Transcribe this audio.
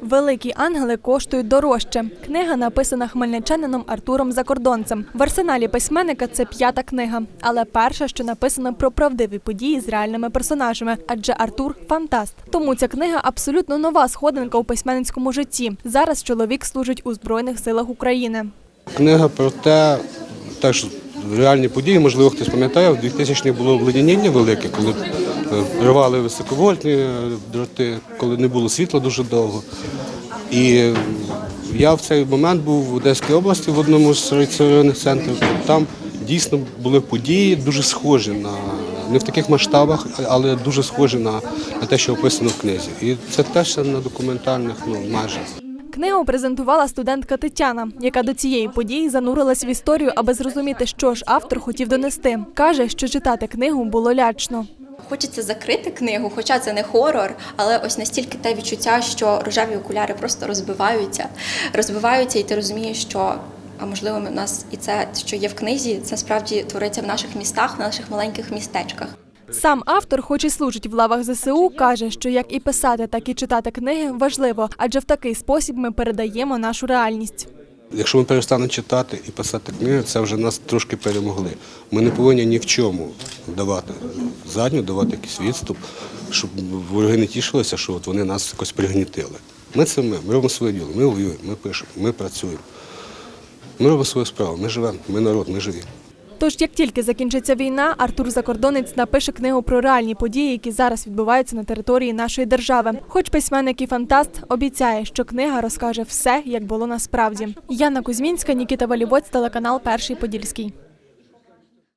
Великі ангели коштують дорожче. Книга написана хмельничанином Артуром Закордонцем. В арсеналі письменника це п'ята книга, але перша, що написана про правдиві події з реальними персонажами, адже Артур фантаст. Тому ця книга абсолютно нова сходинка у письменницькому житті. Зараз чоловік служить у збройних силах України. Книга про те, теж реальні події, можливо, хтось пам'ятає, в 2000-х було обледеніння велике, коли рвали високовольтні е, дроти, коли не було світла дуже довго. І е, я в цей момент був в Одеській області в одному з районних центрів. Там дійсно були події дуже схожі на не в таких масштабах, але дуже схожі на, на те, що описано в книзі. І це теж на документальних ну, майже. Книгу презентувала студентка Тетяна, яка до цієї події занурилась в історію, аби зрозуміти, що ж автор хотів донести. каже, що читати книгу було лячно. Хочеться закрити книгу, хоча це не хорор, але ось настільки те відчуття, що рожеві окуляри просто розбиваються, розбиваються, і ти розумієш, що а можливо, в нас і це, що є в книзі, це справді твориться в наших містах, в наших маленьких містечках. Сам автор, хоч і служить в лавах ЗСУ, каже, що як і писати, так і читати книги важливо, адже в такий спосіб ми передаємо нашу реальність. Якщо ми перестанемо читати і писати книги, це вже нас трошки перемогли. Ми не повинні ні в чому давати задню, давати якийсь відступ, щоб вороги не тішилися, що от вони нас якось пригнітили. Ми це ми, ми робимо своє діло, ми воюємо, ми пишемо, ми працюємо. Ми робимо свою справу, ми живемо, ми народ, ми живі. Тож, як тільки закінчиться війна, Артур Закордонець напише книгу про реальні події, які зараз відбуваються на території нашої держави. Хоч письменник і фантаст обіцяє, що книга розкаже все, як було насправді. Яна Кузьмінська, Нікіта Валівоць, телеканал Перший Подільський.